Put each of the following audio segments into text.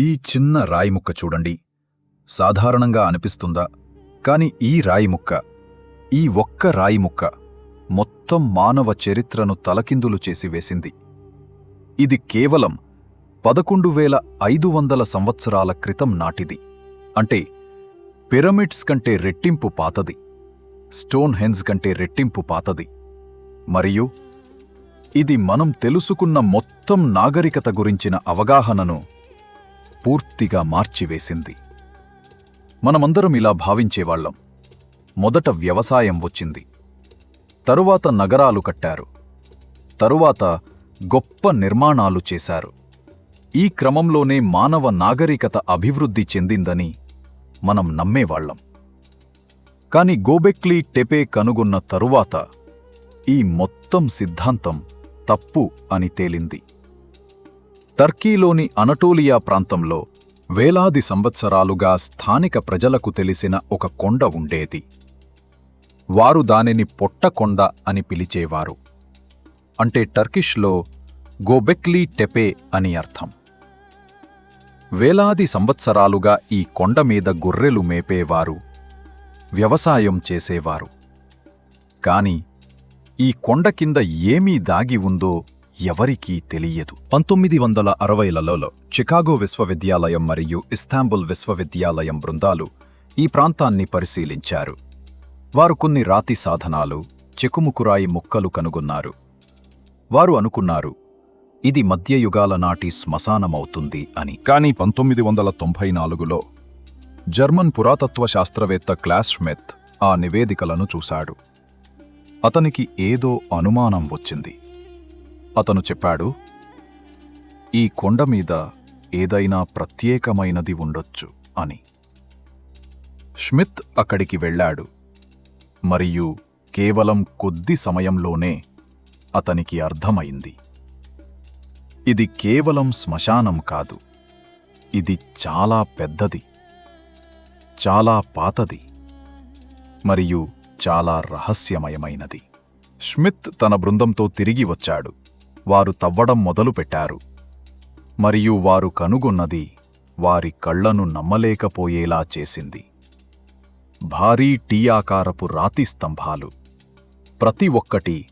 ఈ చిన్న రాయి ముక్క చూడండి. సాధారణంగా అనిపిస్తుందా? కాని ఈ రాయి ముక్క ఈ ఒక్క రాయి ముక్క మొత్తం మానవ చరిత్రను తలకిందులు చేసి వేసింది. ఇది కేవలం పదకొండు వేల ఐదు వందల సంవత్సరాల క్రితం నాటిది. అంటే పిరమిడ్స్ కంటే రెట్టింపు పాతది. స్టోన్ హెన్స్ కంటే రెట్టింపు పాతది. మరియు ఇది మనం తెలుసుకున్న మొత్తం నాగరికత గురించిన అవగాహనను పూర్తిగా మార్చివేసింది. మనమందరం ఇలా భావించేవాళ్ళం మొదట వ్యవసాయం వచ్చింది. తరువాత నగరాలు కట్టారు. తరువాత గొప్ప నిర్మాణాలు చేశారు. ఈ క్రమంలోనే మానవ నాగరికత అభివృద్ధి చెందిందని మనం నమ్మేవాళ్ళం కాని గోబెక్లీ టెపే కనుగొన్న తరువాత ఈ మొత్తం సిద్ధాంతం తప్పు అని తేలింది. టర్కీలోని అనటోలియా ప్రాంతంలో వేలాది సంవత్సరాలుగా స్థానిక ప్రజలకు తెలిసిన ఒక కొండ ఉండేది. వారు దానిని పొట్టకొండ అని పిలిచేవారు. అంటే టర్కిష్లో గోబెక్లీ టెపే అని అర్థం. వేలాది సంవత్సరాలుగా ఈ కొండ మీద గొర్రెలు మేపేవారు వ్యవసాయం చేసేవారు. కాని ఈ కొండ కింద ఏమీ దాగి ఉందో ఎవరికీ తెలియదు. పంతొమ్మిది వందల అరవైలలో చికాగో విశ్వవిద్యాలయం మరియు ఇస్తాంబుల్ విశ్వవిద్యాలయం బృందాలు ఈ ప్రాంతాన్ని పరిశీలించారు. వారు కొన్ని రాతి సాధనాలు చెకుముకురాయి ముక్కలు కనుగొన్నారు. వారు అనుకున్నారు ఇది మధ్యయుగాల నాటి శ్మశానమవుతుంది అని. కానీ పంతొమ్మిది వందల తొంభై నాలుగులో జర్మన్ పురాతత్వ శాస్త్రవేత్త క్లాస్ స్మిత్ ఆ నివేదికలను చూశాడు. అతనికి ఏదో అనుమానం వచ్చింది. అతను చెప్పాడు ఈ కొండ మీద ఏదైనా ప్రత్యేకమైనది ఉండొచ్చు అని. స్మిత్ అక్కడికి వెళ్ళాడు మరియు కేవలం కొద్ది సమయంలోనే అతనికి అర్థమైంది. ఇది కేవలం శ్మశానం కాదు ఇది చాలా పెద్దది చాలా పాతది మరియు చాలా రహస్యమయమైనది. స్మిత్ తన బృందంతో తిరిగి వచ్చాడు. వారు తవ్వడం మొదలుపెట్టారు. మరియు వారు కనుగొన్నది వారి కళ్ళను నమ్మలేకపోయేలా చేసింది. భారీ టీ ఆకారపు రాతి స్తంభాలు. ప్రతి ఒక్కటి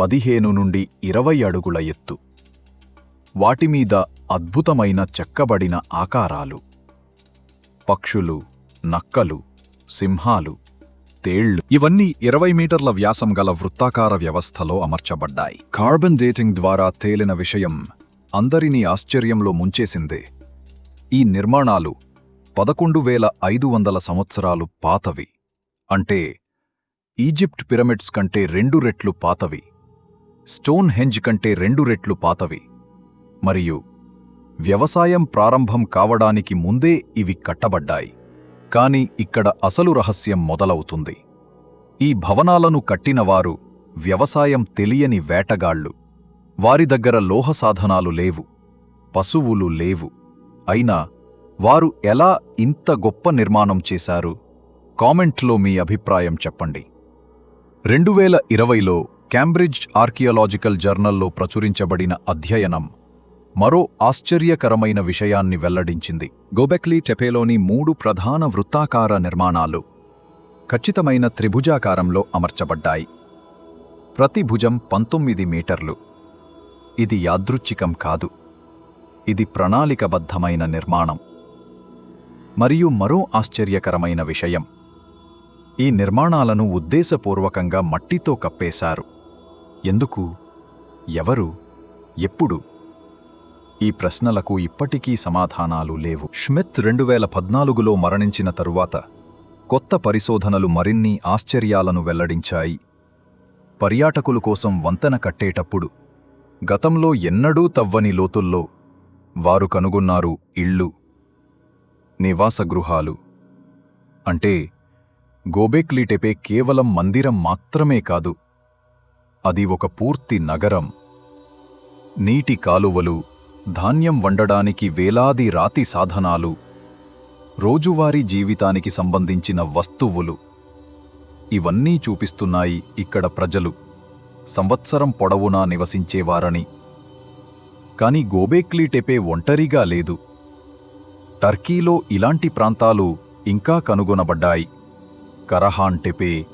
పదిహేను నుండి ఇరవై అడుగుల ఎత్తు. వాటిమీద అద్భుతమైన చెక్కబడిన ఆకారాలు. పక్షులు నక్కలు సింహాలు తేళ్ళు ఇవన్నీ ఇరవై మీటర్ల వ్యాసం గల వృత్తాకార వ్యవస్థలో అమర్చబడ్డాయి. కార్బన్ డేటింగ్ ద్వారా తేలిన విషయం అందరినీ ఆశ్చర్యంలో ముంచేసిందే. ఈ నిర్మాణాలు పదకొండు వేల ఐదు వందల సంవత్సరాలు పాతవి. అంటే ఈజిప్ట్ పిరమిడ్స్ కంటే రెండు రెట్లు పాతవి. స్టోన్ హెంజ్ కంటే రెండు రెట్లు పాతవి. మరియు వ్యవసాయం ప్రారంభం కావడానికి ముందే ఇవి కట్టబడ్డాయి. కాని ఇక్కడ అసలు రహస్యం మొదలవుతుంది. ఈ భవనాలను కట్టినవారు వ్యవసాయం తెలియని వేటగాళ్ళు. వారి దగ్గర లోహ సాధనాలు లేవు. పశువులు లేవు. అయినా వారు ఎలా ఇంత గొప్ప నిర్మాణం చేశారు? కామెంట్లో మీ అభిప్రాయం చెప్పండి. రెండు వేల ఇరవైలో క్యాంబ్రిడ్జ్ ఆర్కియలాజికల్ జర్నల్లో ప్రచురించబడిన అధ్యయనం మరో ఆశ్చర్యకరమైన విషయాన్ని వెల్లడించింది. గోబెక్లీ టెపేలోని మూడు ప్రధాన వృత్తాకార నిర్మాణాలు ఖచ్చితమైన త్రిభుజాకారంలో అమర్చబడ్డాయి. ప్రతి భుజం పంతొమ్మిది మీటర్లు. ఇది యాదృచ్ఛికం కాదు. ఇది ప్రణాళికబద్ధమైన నిర్మాణం. మరియు మరో ఆశ్చర్యకరమైన విషయం. ఈ నిర్మాణాలను ఉద్దేశపూర్వకంగా మట్టితో కప్పేశారు. ఎందుకు? ఎవరు? ఎప్పుడు? ఈ ప్రశ్నలకు ఇప్పటికీ సమాధానాలు లేవు. ష్మిత్ రెండు వేల పద్నాలుగులో మరణించిన తరువాత కొత్త పరిశోధనలు మరిన్ని ఆశ్చర్యాలను వెల్లడించాయి. పర్యాటకుల కోసం వంతెన కట్టేటప్పుడు గతంలో ఎన్నడూ తవ్వని లోతుల్లో వారు కనుగొన్నారు ఇళ్ళు నివాస గృహాలు అంటే గోబెక్లీటెపే కేవలం మందిరం మాత్రమే కాదు అది ఒక పూర్తి నగరం. నీటి కాలువలు ధాన్యం వండడానికి వేలాది రాతి సాధనాలు రోజువారీ జీవితానికి సంబంధించిన వస్తువులు. ఇవన్నీ చూపిస్తున్నాయి ఇక్కడ ప్రజలు. సంవత్సరం పొడవునా నివసించేవారని. కాని గోబేక్లీ టెపే ఒంటరిగా లేదు. టర్కీలో ఇలాంటి ప్రాంతాలు ఇంకా కనుగొనబడ్డాయి. కరహాన్ టెపే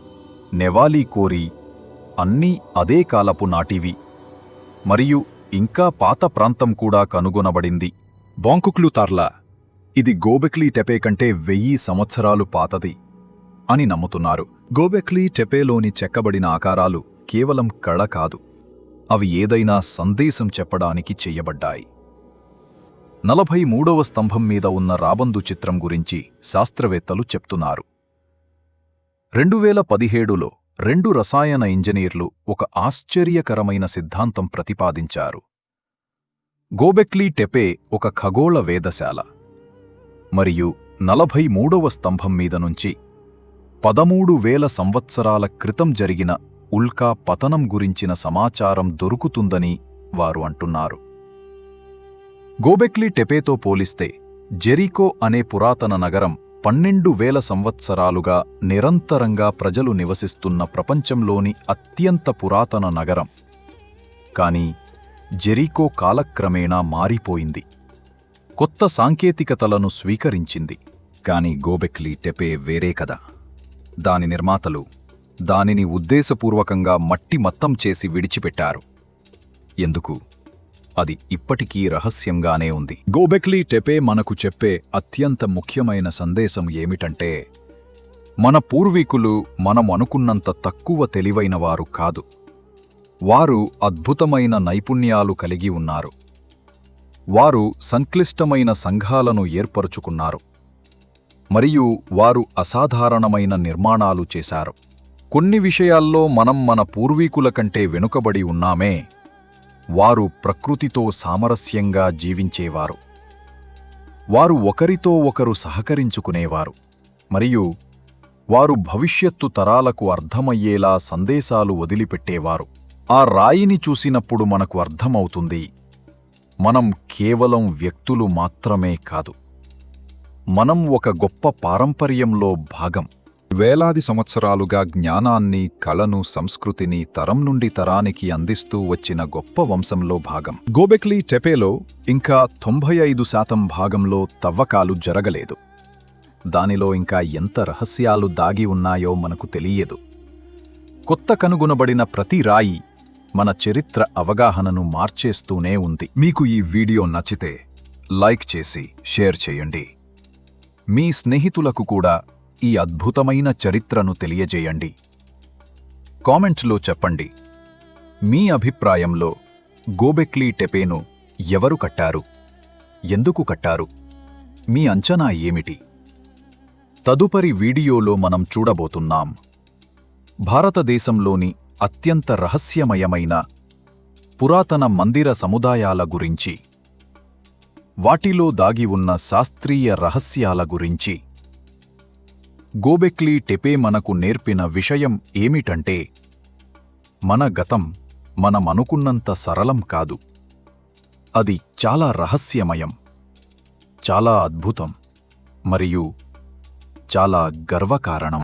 నెవాలి కోరి అన్నీ అదే కాలపు నాటివి. మరియు ఇంకా పాత ప్రాంతం కూడా కనుగొనబడింది. బాంకుక్లు తార్లా ఇది గోబెక్లీ టెపే కంటే వెయ్యి సంవత్సరాలు పాతది అని నమ్ముతున్నారు. గోబెక్లీ టెపేలోని చెక్కబడిన ఆకారాలు కేవలం కళ కాదు అవి ఏదైనా సందేశం చెప్పడానికి చెయ్యబడ్డాయి నలభై మూడవ స్తంభం మీద ఉన్న రాబందు చిత్రం గురించి శాస్త్రవేత్తలు చెప్తున్నారు. రెండు వేల పదిహేడులో రెండు రసాయన ఇంజనీర్లు ఒక ఆశ్చర్యకరమైన సిద్ధాంతం ప్రతిపాదించారు. గోబెక్లీ టెపే ఒక ఖగోళ వేదశాల. మరియు నలభై మూడవ స్తంభం మీద నుంచి పదమూడు వేల సంవత్సరాల క్రితం జరిగిన ఉల్కా పతనం గురించిన సమాచారం దొరుకుతుందని వారు అంటున్నారు. గోబెక్లీ టెపేతో పోలిస్తే జెరికో అనే పురాతన నగరం పన్నెండు వేల సంవత్సరాలుగా నిరంతరంగా ప్రజలు నివసిస్తున్న ప్రపంచంలోని అత్యంత పురాతన నగరం. కాని జెరీకో కాలక్రమేణా మారిపోయింది. కొత్త సాంకేతికతలను స్వీకరించింది. కాని గోబెక్లీ టెపే వేరే కదా దాని నిర్మాతలు దానిని ఉద్దేశపూర్వకంగా మట్టి మత్తం చేసి విడిచిపెట్టారు. ఎందుకు? అది ఇప్పటికీ రహస్యంగానే ఉంది. గోబెక్లీ టెపే మనకు చెప్పే అత్యంత ముఖ్యమైన సందేశం ఏమిటంటే మన పూర్వీకులు మనం అనుకున్నంత తక్కువ తెలివైనవారు కాదు. వారు అద్భుతమైన నైపుణ్యాలు కలిగి ఉన్నారు. వారు సంక్లిష్టమైన సంఘాలను ఏర్పరుచుకున్నారు. మరియు వారు అసాధారణమైన నిర్మాణాలు చేశారు. కొన్ని విషయాల్లో మనం మన పూర్వీకుల కంటే వెనుకబడి ఉన్నామే. వారు ప్రకృతితో సామరస్యంగా జీవించేవారు. వారు ఒకరితో ఒకరు సహకరించుకునేవారు. మరియు వారు భవిష్యత్తు తరాలకు అర్థమయ్యేలా సందేశాలు వదిలిపెట్టేవారు. ఆ రాయిని చూసినప్పుడు మనకు అర్థమవుతుంది. మనం కేవలం వ్యక్తులు మాత్రమే కాదు. మనం ఒక గొప్ప పారంపర్యంలో భాగం. వేలాది సంవత్సరాలుగా జ్ఞానాన్ని కళను సంస్కృతిని తరం నుండి తరానికి అందిస్తూ వచ్చిన గొప్ప వంశంలో భాగం. గోబెక్లీ టెపేలో ఇంకా తొంభై ఐదు శాతం భాగంలో తవ్వకాలు జరగలేదు. దానిలో ఇంకా ఎంత రహస్యాలు దాగి ఉన్నాయో మనకు తెలియదు. కొత్త కనుగొనబడిన ప్రతి రాయి మన చరిత్ర అవగాహనను మార్చేస్తూనే ఉంది. మీకు ఈ వీడియో నచ్చితే లైక్ చేసి షేర్ చేయండి. మీ స్నేహితులకు కూడా ఈ అద్భుతమైన చరిత్రను తెలియజేయండి. కామెంట్లో చెప్పండి. మీ అభిప్రాయంలో గోబెక్లీ టెపేను ఎవరు కట్టారు? ఎందుకు కట్టారు? మీ అంచనా ఏమిటి? తదుపరి వీడియోలో మనం చూడబోతున్నాం. భారతదేశంలోని అత్యంత రహస్యమయమైన పురాతన మందిర సముదాయాల గురించి. వాటిలో దాగి ఉన్న శాస్త్రీయ రహస్యాల గురించి. గోబెక్లీ టెపే మనకు నేర్పిన విషయం ఏమిటంటే మన గతం మనమనుకున్నంత సరళం కాదు. అది చాలా రహస్యమయం చాలా అద్భుతం మరియు చాలా గర్వకారణం.